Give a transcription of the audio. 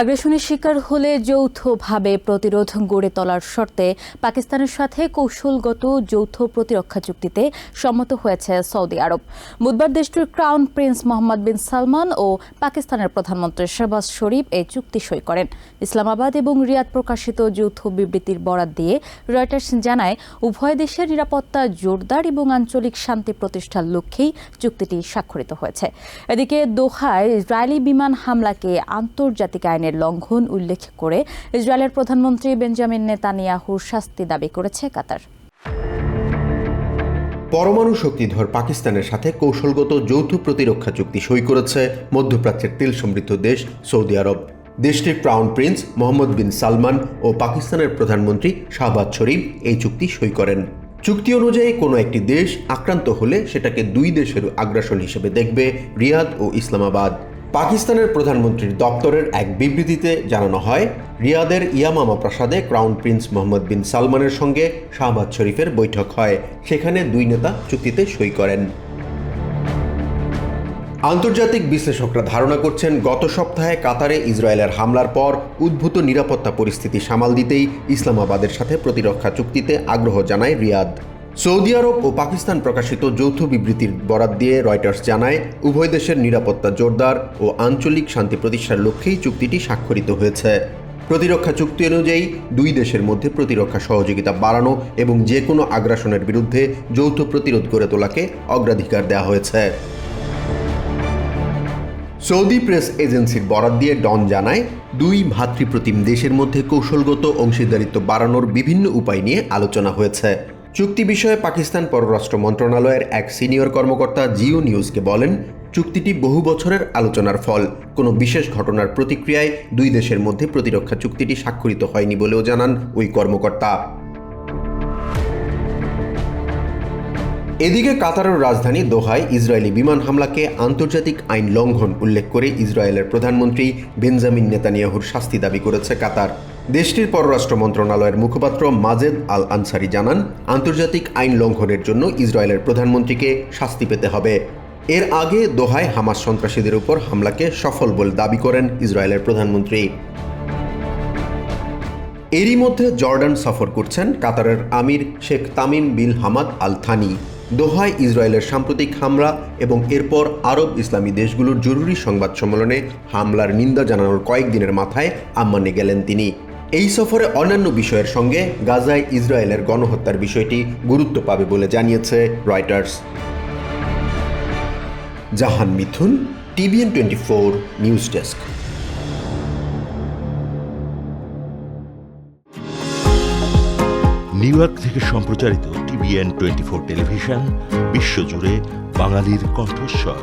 আগ্রাসনের শিকার হলে যৌথভাবে প্রতিরোধ গড়ে তোলার শর্তে পাকিস্তানের সাথে কৌশলগত যৌথ প্রতিরক্ষা চুক্তিতে সম্মত হয়েছে সৌদি আরব। বুধবার দেশটির crown prince Mohammed bin Salman ও পাকিস্তানের প্রধানমন্ত্রী শেহবাজ শরীফ এই চুক্তি সই করেন। ইসলামাবাদ এবং রিয়াদ প্রকাশিত যৌথ বিবৃতির বরাত দিয়ে রয়টার্স জানায়, উভয় দেশের নিরাপত্তা জোরদার এবং আঞ্চলিক শান্তি প্রতিষ্ঠার লক্ষ্যেই চুক্তিটি স্বাক্ষরিত হয়েছে। এদিকে দোহায় ইসরায়েলি বিমান হামলাকে আন্তর্জাতিক আইনের লঙ্ঘন উল্লেখ করে ইসরায়েলের প্রধানমন্ত্রী বেঞ্জামিন নেতানিয়াহুর শাস্তি দাবি করেছে কাতার। পরমাণু শক্তিধর পাকিস্তানের সাথে কৌশলগত যৌথ প্রতিরক্ষা চুক্তি সই করেছে মধ্যপ্রাচ্যের তেল সমৃদ্ধ দেশ সৌদি আরব। দেশটির crown prince Mohammed bin Salman ও পাকিস্তানের প্রধানমন্ত্রী শাহবাজ শরীফ এই চুক্তি সই করেন। চুক্তি অনুযায়ী কোনো একটি দেশ আক্রান্ত হলে সেটাকে দুই দেশের আগ্রাসন হিসেবে দেখবে রিয়াদ ও ইসলামাবাদ। পাকিস্তানের প্রধানমন্ত্রীর দপ্তরের এক বিবৃতিতে জানানো হয়, রিয়াদের ইয়ামামা প্রাসাদে ক্রাউন প্রিন্স মোহাম্মদ বিন সালমানের সঙ্গে শাহবাজ শরীফের বৈঠক হয়। সেখানে দুই নেতা চুক্তিতে সই করেন। আন্তর্জাতিক বিশ্লেষকরা ধারণা করছেন, গত সপ্তাহে কাতারে ইসরায়েলের হামলার পর উদ্ভূত নিরাপত্তা পরিস্থিতি সামাল দিতেই ইসলামাবাদের সাথে প্রতিরক্ষা চুক্তিতে আগ্রহ জানায় রিয়াদ। সৌদি আরব ও পাকিস্তান প্রকাশিত যৌথ বিবৃতির বরাত দিয়ে রয়টার্স জানায়, উভয় দেশের নিরাপত্তা জোরদার ও আঞ্চলিক শান্তি প্রতিষ্ঠার লক্ষ্যেই চুক্তিটি স্বাক্ষরিত হয়েছে। প্রতিরক্ষা চুক্তি অনুযায়ী দুই দেশের মধ্যে প্রতিরক্ষা সহযোগিতা বাড়ানো এবং যে কোনো আগ্রাসনের বিরুদ্ধে যৌথ প্রতিরোধ গড়ে তোলাকে অগ্রাধিকার দেওয়া হয়েছে। সৌদি প্রেস এজেন্সির বরাত দিয়ে ডন জানায়, দুই ভাতৃপ্রতিম দেশের মধ্যে কৌশলগত অংশীদারিত্ব বাড়ানোর বিভিন্ন উপায় নিয়ে আলোচনা হয়েছে। চুক্তি বিষয়ে পাকিস্তান পররাষ্ট্র মন্ত্রণালয়ের এক সিনিয়র কর্মকর্তা জিও নিউজকে বলেন, চুক্তিটি বহু বছরের আলোচনার ফল। কোনো বিশেষ ঘটনার প্রতিক্রিয়ায় দুই দেশের মধ্যে প্রতিরক্ষা চুক্তিটি স্বাক্ষরিত হয়নি বলেও জানান ওই কর্মকর্তা। এদিকে কাতারের রাজধানী দোহায় ইসরায়েলি বিমান হামলাকে আন্তর্জাতিক আইন লঙ্ঘন উল্লেখ করে ইসরায়েলের প্রধানমন্ত্রী বেঞ্জামিন নেতানিয়াহুর শাস্তি দাবি করেছে কাতার। দেশটির পররাষ্ট্র মন্ত্রণালয়ের মুখপাত্র মাজেদ আল আনসারি জানান, আন্তর্জাতিক আইন লঙ্ঘনের জন্য ইসরায়েলের প্রধানমন্ত্রীকে শাস্তি পেতে হবে। এর আগে দোহায় হামাস সন্ত্রাসীদের উপর হামলাকে সফল বলে দাবি করেন ইসরায়েলের প্রধানমন্ত্রী। এরই মধ্যে জর্ডান সফর করছেন কাতারের আমির Sheikh Tamim bin Hamad Al Thani দোহায় ইসরায়েলের সাম্প্রতিক হামলা এবং এরপর আরব ইসলামী দেশগুলোর জরুরি সংবাদ সম্মেলনে হামলার নিন্দা জানানোর কয়েকদিনের মাথায় আম্মানে গেলেন তিনি। এই সফরে অন্যান্য বিষয়ের সঙ্গে গাজায় ইসরায়েলের গণহত্যার বিষয়টি গুরুত্ব পাবে বলে জানিয়েছে Reuters. Jahan Mithun, TVN twenty four news desk. New York থেকে সম্প্রচারিত টিভিএন টোয়েন্টি ফোর টেলিভিশন, বিশ্বজুড়ে বাঙালির কণ্ঠস্বর।